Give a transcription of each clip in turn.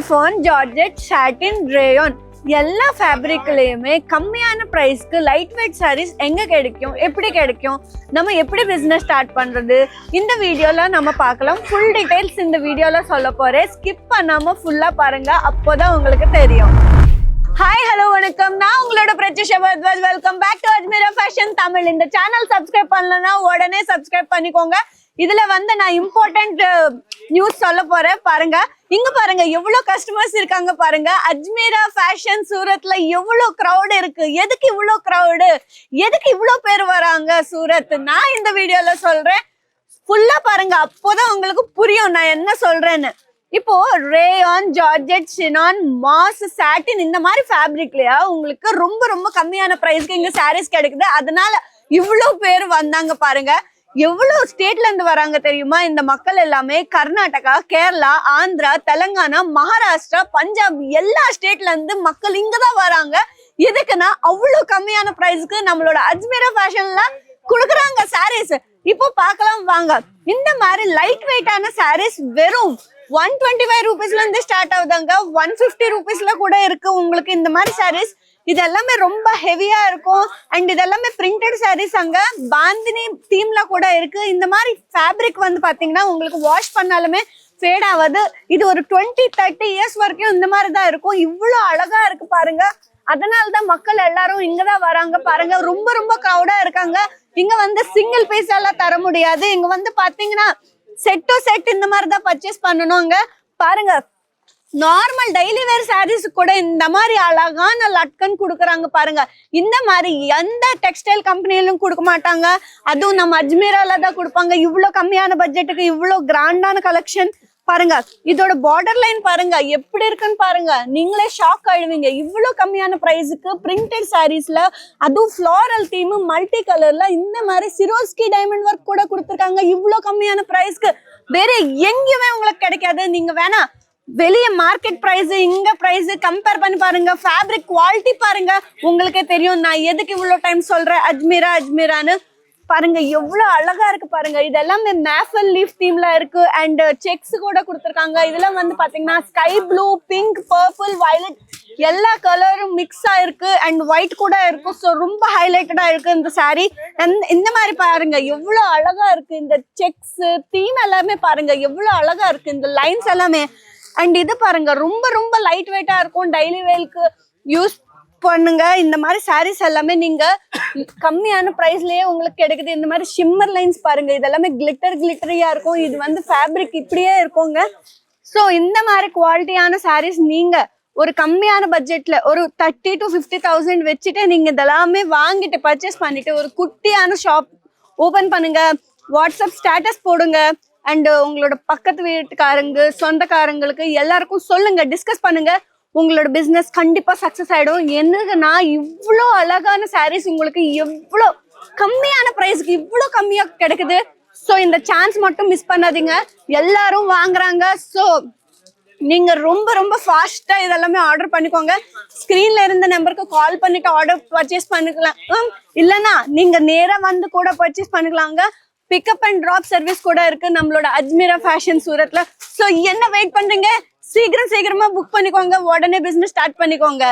Chiffon georgette சாட்டின் rayon எல்லா ஃபேப்ரிக்லேயுமே கம்மியான ப்ரைஸ்க்கு லைட் வெயிட் சாரீஸ் எங்கே கிடைக்கும்? எப்படி கிடைக்கும்? நம்ம எப்படி பிஸ்னஸ் ஸ்டார்ட் பண்ணுறது இந்த வீடியோல நம்ம பார்க்கலாம். ஃபுல் டீட்டெயில்ஸ் இந்த வீடியோவில் சொல்ல போகிறேன் ஸ்கிப் பண்ணாமல் ஃபுல்லாக பாருங்கள் அப்போ தான் உங்களுக்கு தெரியும். ஹாய் ஹலோ வணக்கம். நான் உங்களோட Pratyusha welcome back to Ajmera fashion Tamil. இந்த சேனல் சப்ஸ்கிரைப் பண்ணலன்னா உடனே சப்ஸ்கிரைப் பண்ணிக்கோங்க. இதுல வந்து நான் இம்பார்ட்டன்ட் நியூஸ் சொல்ல போறேன். பாருங்க. இங்க பாருங்க எவ்வளவு கஸ்டமர்ஸ் இருக்காங்க பாருங்க. அஜ்மீரா ஃபேஷன் சூரத்ல எவ்வளவு க்ரௌடு இருக்கு. எதுக்கு இவ்வளவு crowd? எதுக்கு இவ்வளவு பேர் வராங்க சூரத்? நான் இந்த வீடியோல சொல்றேன். ஃபுல்லா பாருங்க. அப்போதான் உங்களுக்கு புரியும் நான் என்ன சொல்றேன்னு. இப்போ rayon georgette chinon moss satin இந்த மாதிரி ஃபேப்ரிக்லயா உங்களுக்கு ரொம்ப ரொம்ப கம்மியான ப்ரைஸ்க்கு இங்க சாரீஸ் கிடைக்குது. அதனால இவ்வளோ பேர் வந்தாங்க பாருங்க. எவ்வளவு ஸ்டேட்ல இருந்து வராங்க தெரியுமா? இந்த மக்கள் எல்லாமே கர்நாடகா கேரளா ஆந்திரா தெலங்கானா மகாராஷ்டிரா பஞ்சாப் எல்லா ஸ்டேட்ல இருந்து மக்கள் இங்கதான் வராங்க. எதுக்குன்னா அவ்வளவு கம்மியான பிரைஸ்க்கு நம்மளோட அஜ்மீரா ஃபேஷன்ல குடுக்குறாங்க சாரீஸ் இப்போ பார்க்கலாம் வாங்க. இந்த மாதிரி லைட் வெயிட்டான சாரீஸ் வெறும் ஒன் டுவெண்ட்டி ஃபைவ் ருபீஸ்ல இருந்து ஸ்டார்ட் ஆகுதாங்க. ஒன் ஃபிஃப்டி ருபீஸ்ல கூட இருக்கு உங்களுக்கு இந்த மாதிரி சாரீஸ் இது எல்லாமே ரொம்ப ஹெவியா இருக்கும். அண்ட் இது எல்லாமே பிரிண்டட் சாரீஸ் அங்க. பாந்தினி தீம்ல கூட இருக்கு. இந்த மாதிரி ஃபேப்ரிக் வந்து பாத்தீங்கன்னா உங்களுக்கு வாஷ் பண்ணாலுமே ஃபேட் ஆகாது. இது ஒரு டுவெண்ட்டி தேர்ட்டி இயர்ஸ் வரைக்கும் இந்த மாதிரி தான் இருக்கும். இவ்வளோ அழகா இருக்கு பாருங்க. அதனாலதான் மக்கள் எல்லாரும் இங்க தான் வராங்க பாருங்க. ரொம்ப ரொம்ப க்ரௌடா இருக்காங்க. இங்க வந்து சிங்கிள் பீஸ் எல்லாம் தர முடியாது. இங்க வந்து பாத்தீங்கன்னா செட் டு செட் இந்த மாதிரி தான் பர்ச்சேஸ் பண்ணணும் அங்க பாருங்க நார்மல் டெய்லி வேர் சாரீஸ் கூட இந்த மாதிரி அழகான லட்கன் கொடுக்குறாங்க பாருங்க. இந்த மாதிரி எந்த டெக்ஸ்டைல் கம்பெனிலும் கொடுக்க மாட்டாங்க. அதுவும் நம்ம அஜ்மீரால தான் கொடுப்பாங்க. இவ்வளோ கம்மியான பட்ஜெட்டுக்கு இவ்வளோ கிராண்டான கலெக்ஷன் பாருங்க இதோட பார்டர் லைன் பாருங்க எப்படி இருக்குன்னு பாருங்க. நீங்களே ஷாக் ஆயிடுவீங்க. இவ்வளோ கம்மியான ப்ரைஸுக்கு பிரிண்டட் சாரீஸ்ல அதுவும் ஃப்ளாரல் தீமு மல்டி கலர்ல இந்த மாதிரி சிரோஸ்கி டைமண்ட் ஒர்க் கூட கொடுத்துருக்காங்க. இவ்வளோ கம்மியான ப்ரைஸ்க்கு வேற எங்கேயுமே உங்களுக்கு கிடைக்காது. நீங்க வேணா வெளிய மார்க்கெட் பிரைஸ் இங்க பிரைஸ் கம்பேர் பண்ணி பாருங்க ஃபேப்ரிக் குவாலிட்டி பாருங்க உங்களுக்கே தெரியும் நான் எதுக்கு இவ்வளவு டைம் சொல்றேன் அஜ்மீரா அஜ்மீரான்னு. பாருங்க எவ்வளவு அழகா இருக்கு பாருங்க இது எல்லாமே மேஃபல் லீஃப் தீம்ல இருக்கு அண்ட் செக்ஸ் கூட கொடுத்துருக்காங்க. இதெல்லாம் வந்து பாத்தீங்கன்னா sky blue pink purple violet எல்லா கலரும் மிக்ஸ் ஆயிருக்கு அண்ட் ஒயிட் கூட இருக்கும் ஸோ ரொம்ப ஹைலைட்டடா இருக்கு இந்த சாரி இந்த மாதிரி பாருங்க எவ்வளவு அழகா இருக்கு இந்த செக்ஸ் தீம் எல்லாமே பாருங்க எவ்வளவு அழகா இருக்கு இந்த லைன்ஸ் எல்லாமே. அண்ட் இது பாருங்க ரொம்ப ரொம்ப லைட் வெயிட்டா இருக்கும். டெய்லி வேலுக்கு யூஸ் பண்ணுங்க. இந்த மாதிரி சாரீஸ் எல்லாமே நீங்க கம்மியான பிரைஸ்லயே உங்களுக்கு கிடைக்குது. இந்த மாதிரி ஷிம்மர் லைன்ஸ் பாருங்க இதெல்லாமே கிளிட்டர் கிளிட்டரியா இருக்கும். இது வந்து ஃபேப்ரிக் இப்படியே இருக்குங்க. ஸோ இந்த மாதிரி குவாலிட்டியான சாரீஸ் நீங்க ஒரு கம்மியான பட்ஜெட்ல ஒரு தேர்ட்டி டு ஃபிஃப்டி தௌசண்ட் வச்சுட்டு நீங்க இதெல்லாமே வாங்கிட்டு பர்ச்சேஸ் பண்ணிட்டு ஒரு குட்டியான ஷாப் ஓபன் பண்ணுங்க. வாட்ஸ்அப் ஸ்டேட்டஸ் போடுங்க. அண்ட் uh, உங்களோட பக்கத்து வீட்டுக்காரங்க சொந்தக்காரங்களுக்கு எல்லாருக்கும் சொல்லுங்க டிஸ்கஸ் பண்ணுங்க. உங்களோட பிசினஸ் கண்டிப்பா சக்சஸ் ஆயிடும். என்னதுன்னா இவ்வளோ அழகான சாரீஸ் உங்களுக்கு எவ்வளோ கம்மியான பிரைஸ்க்கு இவ்வளோ கம்மியா கிடைக்குது. ஸோ இந்த சான்ஸ் மட்டும் மிஸ் பண்ணாதீங்க. எல்லாரும் வாங்குறாங்க. ஸோ நீங்க ரொம்ப ரொம்ப ஃபாஸ்டா இதெல்லாமே ஆர்டர் பண்ணிக்கோங்க. ஸ்கிரீன்ல இருந்த நம்பருக்கு கால் பண்ணிட்டு ஆர்டர் பர்ச்சேஸ் பண்ணிக்கலாம். இல்லைன்னா நீங்க நேரா வந்து கூட பர்ச்சேஸ் பண்ணிக்கலாங்க. பிக்கப் அண்ட் டிராப் சர்வீஸ் கூட இருக்கு நம்மளோட அஜ்மீரா ஃபேஷன் சூரத்ல. ஸோ என்ன வெயிட் பண்றீங்க? சீக்கிரம் சீக்கிரமா புக் பண்ணிக்கோங்க. உடனே பிசினஸ் ஸ்டார்ட் பண்ணிக்கோங்க.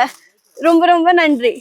ரொம்ப ரொம்ப நன்றி.